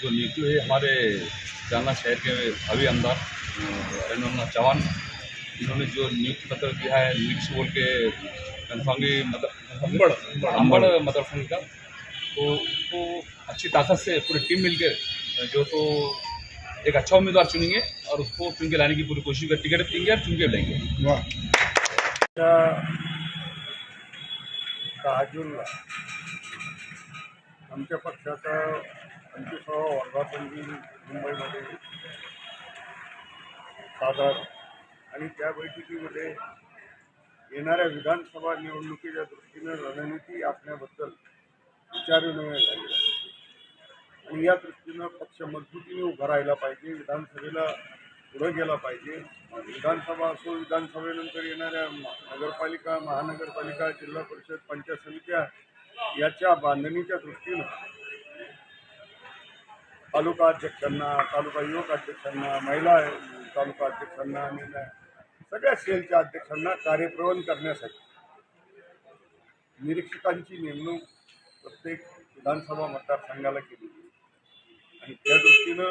जो नियुक्ति हुई हमारे जालना शहर के भावी आमदार अरिंदर चौहान इन्होंने जो नियुक्ति पत्र दिया है मिक्स बोल के कन्फांगी अंबड़ अंबड़ मदर संघ का तो उसको अच्छी ताकत से पूरी टीम मिलकर जो तो एक अच्छा उम्मीदवार चुनेंगे और उसको चुन के लाने की पूरी कोशिश कर टिकट देंगे और चुन के त्या दहा जूनला आमच्या पक्षाचा पंचवीसावा वर्धापनदिन मुंबईमध्ये सादर आणि त्या बैठकीमध्ये येणाऱ्या विधानसभा निवडणुकीच्या दृष्टीनं रणनीती आखण्याबद्दल विचारविनिमय झाली आणि या दृष्टीनं पक्ष मजबूतीने उभा राहिला पाहिजे विधानसभेला पुढं गेला पाहिजे. विधानसभा असो विधानसभेनंतर येणाऱ्या नगरपालिका महानगरपालिका जिल्हा परिषद पंचायत समित्या याच्या बांधणीच्या दृष्टीनं तालुका अध्यक्षांना तालुका युवक अध्यक्षांना महिला तालुका अध्यक्षांना आणि सगळ्या सेलच्या अध्यक्षांना कार्यप्रवण करण्यासाठी निरीक्षकांची नेमणूक प्रत्येक विधानसभा मतदारसंघाला केली आणि त्या दृष्टीनं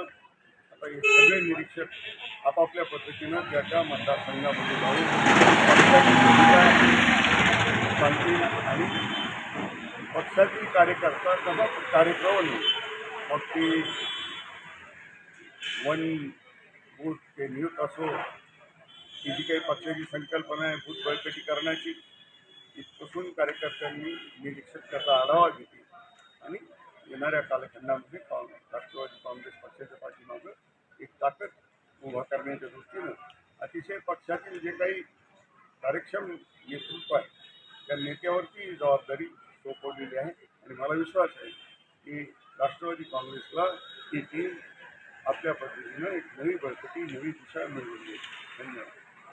आता हे सगळे निरीक्षक आपापल्या पद्धतीनं त्या त्या मतदारसंघामध्ये जाऊन पक्षाची सांगतील आणि पक्षातील कार्यकर्ता कसा कार्यक्रम मग ती वन बूथ ते नियुक्त असो ही जी काही पक्षाची संकल्पना आहे बूथ बळकटी करण्याची इथपासून कार्यकर्त्यांनी निरीक्षक त्याचा आढावा घेतली. आणि येणाऱ्या कालखंडामध्ये काँग्रेस राष्ट्रवादी काँग्रेस पक्षाच्या पाठीमागं एक ताकद उभा करण्याच्या दृष्टीनं अतिशय पक्षातील जे काही कार्यक्षम नेतृत्व आहे त्या नेत्यावरती जबाबदारी सोपवलेली आहे आणि मला विश्वास आहे की राष्ट्रवादी काँग्रेसला येथे टीम आपल्या पद्धतीनं एक नवी बळकटी नवी दिशा मिळवली धन्यवाद.